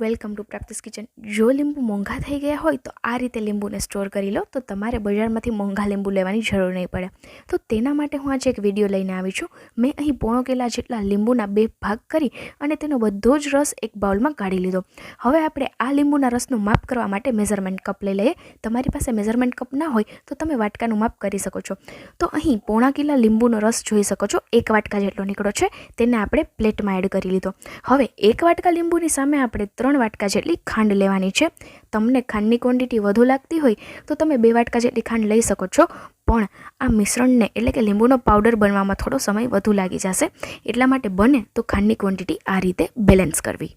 Welcome to practice kitchen. જો લીંબુ મોંઘા થઈ ગયા હોય તો આ રીતે લીંબુને સ્ટોર કરી લો. તો તમારે બજારમાંથી મોંઘા લીંબુ લેવાની જરૂર નહીં પડે. તો તેના માટે હું આજે એક વીડિયો લઈને આવી છું. મેં અહીં પોણો કિલા જેટલા લીંબુના બે ભાગ કરી અને તેનો બધો જ રસ એક બાઉલમાં કાઢી લીધો. હવે આપણે આ લીંબુના રસનું માપ કરવા માટે મેઝરમેન્ટ કપ લઈ લઈએ. તમારી પાસે મેઝરમેન્ટ કપ ના હોય તો તમે વાટકાનું માપ કરી શકો છો. તો અહીં પોણા કિલા લીંબુનો રસ જોઈ શકો છો. એક વાટકા જેટલો નીકળો છે. તેને આપણે પ્લેટમાં એડ કરી લીધો. હવે એક વાટકા લીંબુની સામે આપણે ત્રણ વાટકા જેટલી ખાંડ લેવાની છે. તમને ખાંડની ક્વોન્ટિટી વધુ લાગતી હોય તો તમે બે વાટકા જેટલી ખાંડ લઈ શકો છો. પણ આ મિશ્રણને એટલે કે લીંબુનો પાવડર બનવામાં થોડો સમય વધુ લાગી જશે. એટલા માટે બને તો ખાંડની ક્વોન્ટિટી આ રીતે બેલેન્સ કરવી.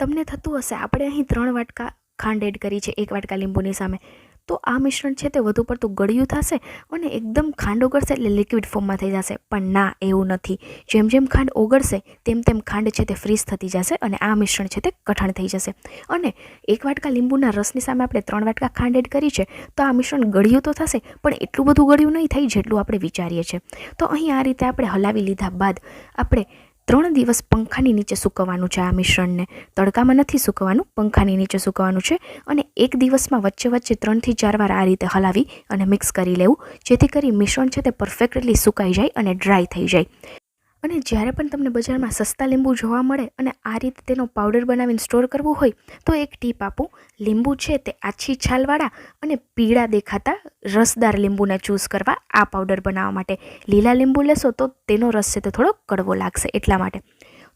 તમને થતું હશે, આપણે અહીં ત્રણ વાટકા ખાંડ એડ કરી છે, એક વાટકા લીંબુની સામે. તો આ મિશ્રણ છે તે વધુ પડતું ગળ્યું થશે અને એકદમ ખાંડ ઓગળશે એટલે લિક્વિડ ફોર્મમાં થઈ જશે. પણ ના, એવું નથી. જેમ જેમ ખાંડ ઓગળશે, તેમ તેમ ખાંડ છે તે ફ્રીઝ થતી જશે અને આ મિશ્રણ છે તે કઠણ થઈ જશે. અને એક વાટકા લીંબુના રસની સામે આપણે ત્રણ વાટકા ખાંડ એડ કરી છે, તો આ મિશ્રણ ગળ્યું તો થશે, પણ એટલું બધું ગળ્યું નહીં થાય જેટલું આપણે વિચારીએ છીએ. તો અહીં આ રીતે આપણે હલાવી લીધા બાદ આપણે ત્રણ દિવસ પંખાની નીચે સૂકવવાનું છે આ મિશ્રણને. તડકામાં નથી સૂકવવાનું, પંખાની નીચે સૂકવવાનું છે અને એક દિવસમાં વચ્ચે વચ્ચે ત્રણથી ચાર વાર આ રીતે હલાવી અને મિક્સ કરી લેવું, જેથી કરી મિશ્રણ છે તે પરફેક્ટલી સુકાઈ જાય અને ડ્રાય થઈ જાય. અને જ્યારે પણ તમને બજારમાં સસ્તા લીંબુ જોવા મળે અને આ રીતે તેનો પાવડર બનાવીને સ્ટોર કરવું હોય, તો એક ટીપ આપું. લીંબુ છે તે આછી છાલવાળા અને પીળા દેખાતા રસદાર લીંબુને ચૂઝ કરવા આ પાવડર બનાવવા માટે. લીલા લીંબુ લેશો તો તેનો રસ છે તે થોડો કડવો લાગશે એટલા માટે.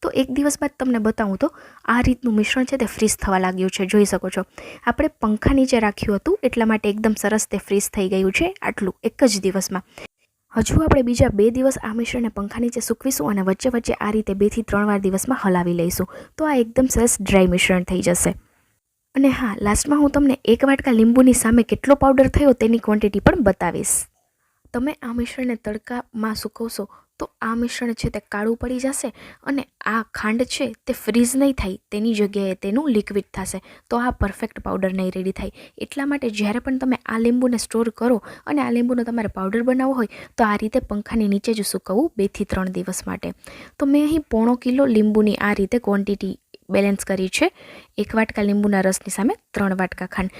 તો એક દિવસ બાદ તમને બતાવું તો, આ રીતનું મિશ્રણ છે તે ફ્રીઝ થવા લાગ્યું છે, જોઈ શકો છો. આપણે પંખા નીચે રાખ્યું હતું, એટલા માટે એકદમ સરસ તે ફ્રીઝ થઈ ગયું છે, આટલું, એક જ દિવસમાં. હજુ આપણે બીજા બે દિવસ આ મિશ્રણને પંખા નીચે સૂકવીશું અને વચ્ચે વચ્ચે આ રીતે બેથી ત્રણ વાર દિવસમાં હલાવી લઈશું. તો આ એકદમ સરસ ડ્રાય મિશ્રણ થઈ જશે. અને હા, લાસ્ટમાં હું તમને એક વાટકા લીંબુની સામે કેટલો પાવડર થયો તેની ક્વોન્ટિટી પણ બતાવીશ. તમે આ મિશ્રણને તડકામાં સૂકવશો તો આ મિશ્રણ છે તે કાળું પડી જશે અને આ ખાંડ છે તે ફ્રીઝ નહીં થાય. તેની જગ્યાએ તેનું લિક્વિડ થશે. તો આ પરફેક્ટ પાવડર નહીં રેડી થાય. એટલા માટે જ્યારે પણ તમે આ લીંબુને સ્ટોર કરો અને આ લીંબુનો તમારે પાવડર બનાવવો હોય, તો આ રીતે પંખાની નીચે જ સૂકવવું બેથી ત્રણ દિવસ માટે. તો મેં અહીં પોણો કિલો લીંબુની આ રીતે ક્વોન્ટિટી બેલેન્સ કરી છે. એક વાટકા લીંબુના રસની સામે ત્રણ વાટકા ખાંડ.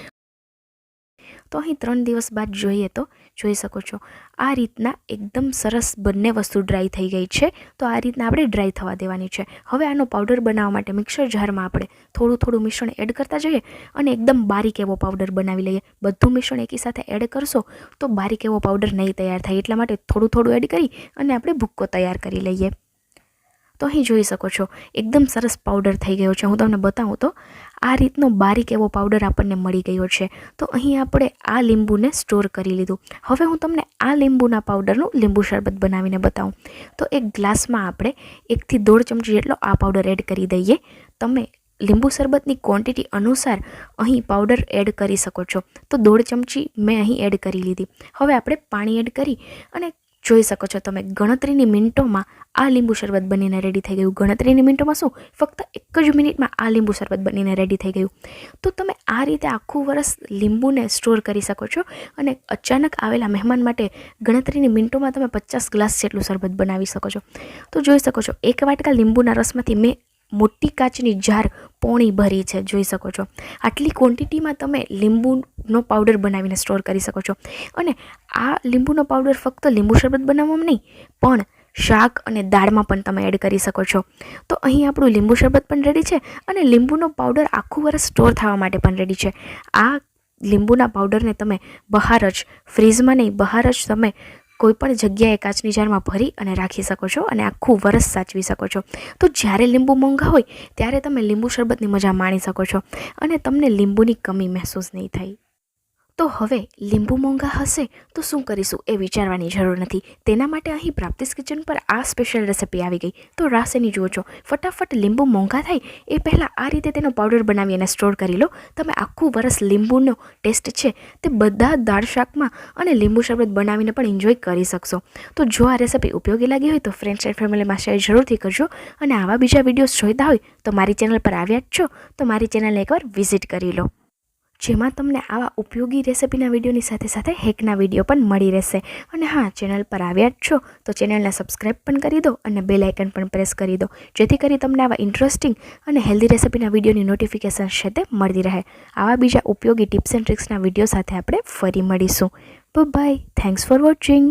તો અહીં ત્રણ દિવસ બાદ જોઈએ તો, જોઈ શકો છો. આ રીતના એકદમ સરસ બંને વસ્તુ ડ્રાય થઈ ગઈ છે, તો આ રીતના આપણે ડ્રાય થવા દેવાની છે. હવે આનો પાવડર બનાવવા માટે મિક્સર જારમાં આપણે થોડું થોડું મિશ્રણ એડ કરતા જઈએ અને એકદમ બારીક એવો પાવડર બનાવી લઈએ. બધું મિશ્રણ એકી સાથે એડ કરશો તો બારીક એવો પાવડર નહીં તૈયાર થાય, એટલા માટે થોડું થોડું એડ કરી અને આપણે ભૂક્કો તૈયાર કરી લઈએ. તો અહીં જોઈ શકો છો, એકદમ સરસ પાવડર થઈ ગયો છે. હું તમને બતાવું તો, આ રીતનો બારીક એવો પાવડર આપણને મળી ગયો છે. તો અહીં આપણે આ લીંબુને સ્ટોર કરી લીધું. હવે હું તમને આ લીંબુના પાવડરનું લીંબુ શરબત બનાવીને બતાવું. તો એક ગ્લાસમાં આપણે એકથી દોઢ ચમચી જેટલો આ પાવડર એડ કરી દઈએ. તમે લીંબુ શરબતની ક્વોન્ટિટી અનુસાર અહીં પાવડર એડ કરી શકો છો. તો દોઢ ચમચી મેં અહીં એડ કરી લીધી. હવે આપણે પાણી એડ કરી અને જોઈ શકો છો તમે ગણતરીની મિનિટોમાં આ લીંબુ શરબત બનીને રેડી થઈ ગયું. ગણતરીની મિનિટોમાં શું? ફક્ત એક જ મિનિટમાં આ લીંબુ શરબત બનીને રેડી થઈ ગયું. તો તમે આ રીતે આખું વરસ લીંબુને સ્ટોર કરી શકો છો અને અચાનક આવેલા મહેમાન માટે ગણતરીની મિનિટોમાં તમે પચાસ ગ્લાસ જેટલું શરબત બનાવી શકો છો. તો જોઈ શકો છો, એક વાટકા લીંબુના રસમાંથી મેં મોટી કાચની જાર પોણી ભરી છે, જોઈ શકો છો. આટલી ક્વોન્ટિટીમાં તમે લીંબુનો પાવડર બનાવીને સ્ટોર કરી શકો છો. અને આ લીંબુનો પાવડર ફક્ત લીંબુ શરબત બનાવવામાં નહીં, પણ શાક અને દાળમાં પણ તમે એડ કરી શકો છો. તો અહીં આપણું લીંબુ શરબત પણ રેડી છે અને લીંબુનો પાવડર આખું વર્ષ સ્ટોર થવા માટે પણ રેડી છે. આ લીંબુના પાવડરને તમે બહાર જ ફ્રીઝમાં નહીં, બહાર જ તમે કોઈ પણ જગ્યાએ કાચની જારમાં ભરી અને રાખી શકો છો અને આખું વરસ સાચવી શકો છો. તો જ્યારે લીંબુ મોંઘા હોય, ત્યારે તમે લીંબુ શરબતની મજા માણી શકો છો અને તમને લીંબુની કમી મહેસૂસ નહીં થાય. તો હવે લીંબુ મોંઘા હશે તો શું કરીશું એ વિચારવાની જરૂર નથી. તેના માટે અહીં પ્રાપ્તિસ કિચન પર આ સ્પેશિયલ રેસિપી આવી ગઈ. તો રાસેની જુઓ છો, ફટાફટ લીંબુ મોંઘા થાય એ પહેલાં આ રીતે તેનો પાવડર બનાવી અને સ્ટોર કરી લો. તમે આખું વરસ લીંબુનો ટેસ્ટ છે તે બધા દાળ શાકમાં અને લીંબુ શરબત બનાવીને પણ એન્જોય કરી શકશો. તો જો આ રેસિપી ઉપયોગી લાગી હોય તો ફ્રેન્ડ્સ એન્ડ ફેમિલીમાં શેર જરૂરથી કરજો અને આવા બીજા વિડીયોઝ જોઈતા હોય તો મારી ચેનલ પર આવ્યા જ છો તો મારી ચેનલને એકવાર વિઝિટ કરી લો. જેમાં તમને આવા ઉપયોગી રેસિપીના વિડીયોની સાથે સાથે હેકના વીડિયો પણ મળી રહેશે. અને હા, ચેનલ પર આવ્યા જ છો, તો ચેનલને સબસ્ક્રાઈબ પણ કરી દો અને બેલ આઇકન પણ પ્રેસ કરી દો, જેથી કરી તમને આવા ઇન્ટરેસ્ટિંગ અને હેલ્ધી રેસિપીના વિડીયોની નોટિફિકેશન છે તે મળતી રહે. આવા બીજા ઉપયોગી ટિપ્સ એન્ડ ટ્રિક્સના વીડિયો સાથે આપણે ફરી મળીશું. By thanks for watching